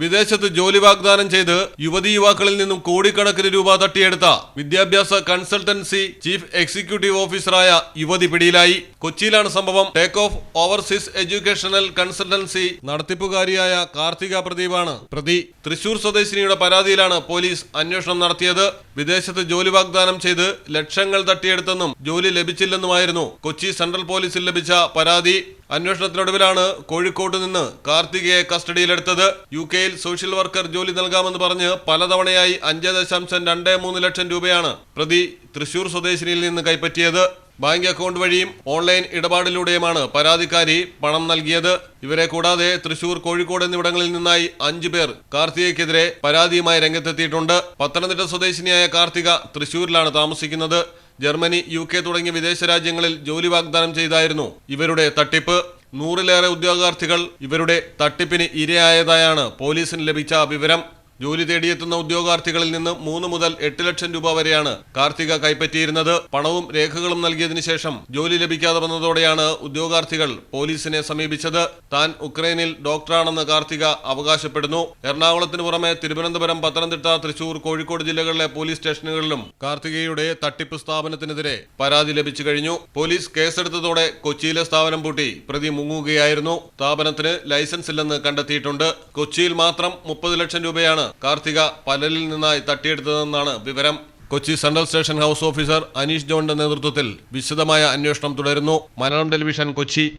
വിദേശത്ത് ജോലി വാഗ്ദാനം ചെയ്ത് യുവതി യുവാക്കളിൽ നിന്നും കോടിക്കണക്കിന് രൂപ തട്ടിയെടുത്ത വിദ്യാഭ്യാസ കൺസൾട്ടൻസി ചീഫ് എക്സിക്യൂട്ടീവ് ഓഫീസറായ യുവതി പിടിയിലായി. കൊച്ചിയിലാണ് സംഭവം. Take off overseas educational consultancy നടത്തിപ്പുകാരിയായ Karthika പ്രദീപാണ്. പ്രതി തൃശൂർ സ്വദേശിനിയുടെ പരാതിയിലാണ് പോലീസ് അന്വേഷണം നടത്തിയത്. വിദേശത്ത് ജോലി വാഗ്ദാനം ചെയ്ത് ലക്ഷങ്ങൾ തട്ടിയെടുത്തെന്നും ജോലി ലഭിച്ചില്ലെന്നുമായിരുന്നു കൊച്ചി സെൻട്രൽ പോലീസിൽ ലഭിച്ച പരാതി. അന്വേഷണത്തിനൊടുവിലാണ് കോഴിക്കോട്ട് നിന്ന് കാർത്തികയെ കസ്റ്റഡിയിലെടുത്തത്. യു കെയിൽ സോഷ്യൽ വർക്കർ ജോലി നൽകാമെന്ന് പറഞ്ഞ് പലതവണയായി അഞ്ച് ദശാംശം രണ്ട് മൂന്ന് ലക്ഷം രൂപയാണ് പ്രതി തൃശൂർ സ്വദേശിനിയിൽ നിന്ന് കൈപ്പറ്റിയത്. ബാങ്ക് അക്കൗണ്ട് വഴിയും ഓൺലൈൻ ഇടപാടിലൂടെയുമാണ് പരാതിക്കാരി പണം നൽകിയത്. ഇവരെ കൂടാതെ തൃശൂർ കോഴിക്കോട് എന്നിവിടങ്ങളിൽ നിന്നായി അഞ്ചു പേർ കാർത്തികയ്ക്കെതിരെ പരാതിയുമായി രംഗത്തെത്തിയിട്ടുണ്ട്. പത്തനംതിട്ട സ്വദേശിനിയായ കാർത്തിക തൃശൂരിലാണ് താമസിക്കുന്നത്. ജർമ്മനി യു കെ തുടങ്ങിയ വിദേശ രാജ്യങ്ങളിൽ ജോലി വാഗ്ദാനം ചെയ്തായിരുന്നു. ഇവരുടെ തട്ടിപ്പ് നൂറിലേറെ ഉദ്യോഗാർത്ഥികൾ ഇവരുടെ തട്ടിപ്പിന് ഇരയായതായാണ് പോലീസിന് ലഭിച്ച വിവരം. ജോലി തേടിയെത്തുന്ന ഉദ്യോഗാർത്ഥികളിൽ നിന്ന് മൂന്ന് മുതൽ എട്ട് ലക്ഷം രൂപ വരെയാണ് കാർത്തിക കൈപ്പറ്റിയിരുന്നത്. പണവും രേഖകളും നൽകിയതിനു ശേഷം ജോലി ലഭിക്കാതെ വന്നതോടെയാണ് ഉദ്യോഗാർത്ഥികൾ പോലീസിനെ സമീപിച്ചത്. താൻ ഉക്രൈനിൽ ഡോക്ടറാണെന്ന് കാർത്തിക അവകാശപ്പെടുന്നു. എറണാകുളത്തിന് പുറമെ തിരുവനന്തപുരം പത്തനംതിട്ട തൃശൂർ കോഴിക്കോട് ജില്ലകളിലെ പോലീസ് സ്റ്റേഷനുകളിലും കാർത്തികയുടെ തട്ടിപ്പ് സ്ഥാപനത്തിനെതിരെ പരാതി ലഭിച്ചു കഴിഞ്ഞു. പോലീസ് കേസെടുത്തതോടെ കൊച്ചിയിലെ സ്ഥാപനം പൂട്ടി പ്രതി മുങ്ങുകയായിരുന്നു. സ്ഥാപനത്തിന് ലൈസൻസ് ഇല്ലെന്ന് കണ്ടെത്തിയിട്ടുണ്ട്. കൊച്ചിയിൽ മാത്രം മുപ്പത് ലക്ഷം രൂപയാണ് കാർത്തിക പലലിൽ നിന്നായി തട്ടിയെടുത്തതെന്നാണ് വിവരം. Kochi central station house officer Aneesh ജോണിന്റെ നേതൃത്വത്തിൽ വിശദമായ അന്വേഷണം തുടരുന്നു. Malayalam television Kochi.